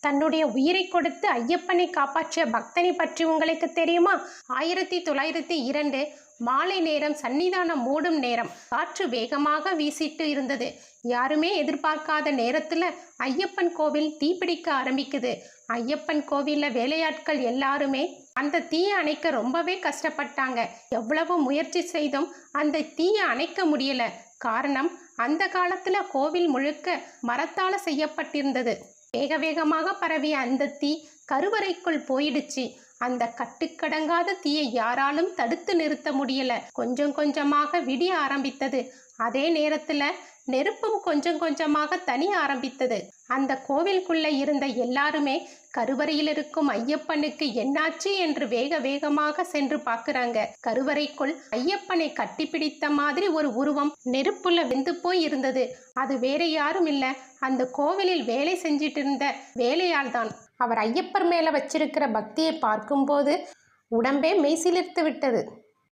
தன்னுடைய உயிரை கொடுத்து ஐயப்பனை காப்பாற்றிய பக்தனை பற்றி உங்களுக்கு தெரியுமா? ஆயிரத்தி தொள்ளாயிரத்தி இரண்டு மாலை நேரம் சன்னிதானம் மூடும் நேரம் காற்று வேகமாக வீசிட்டு இருந்தது. யாருமே எதிர்பார்க்காத நேரத்துல ஐயப்பன் கோவில் தீப்பிடிக்க ஆரம்பிக்குது. ஐயப்பன் கோவில்ல வேலையாட்கள் எல்லாருமே அந்த தீயை அணைக்க ரொம்பவே கஷ்டப்பட்டாங்க. எவ்வளவு முயற்சி செய்தும் அந்த தீயை அணைக்க முடியல. காரணம் அந்த காலத்துல கோவில் முழுக்க மரத்தால செய்யப்பட்டிருந்தது. வேக வேகமாக பரவிய அந்த தீ கருவறைக்குள் போயிடுச்சு. அந்த கட்டுக்கடங்காத தீயை யாராலும் தடுத்து நிறுத்த முடியல. கொஞ்சம் கொஞ்சமாக விடிய ஆரம்பித்தது. அதே நேரத்துல நெருப்பும் கொஞ்சம் கொஞ்சமாக தனிய ஆரம்பித்தது. அந்த கோவிலுக்குள்ள இருந்த எல்லாருமே கருவறையில் இருக்கும் ஐயப்பனுக்கு என்னாச்சு என்று வேக வேகமாக சென்று பார்க்குறாங்க. கருவறைக்குள் ஐயப்பனை கட்டிப்பிடித்த மாதிரி ஒரு உருவம் நெருப்புல வெந்து போய் இருந்தது. அது வேற யாரும் இல்ல. அந்த கோவிலில் வேலை செஞ்சிட்டு இருந்த வேலையால் தான். அவர் ஐயப்பர் மேல வச்சிருக்கிற பக்தியை பார்க்கும்போது உடம்பே மெய்சிலிர்த்து விட்டது.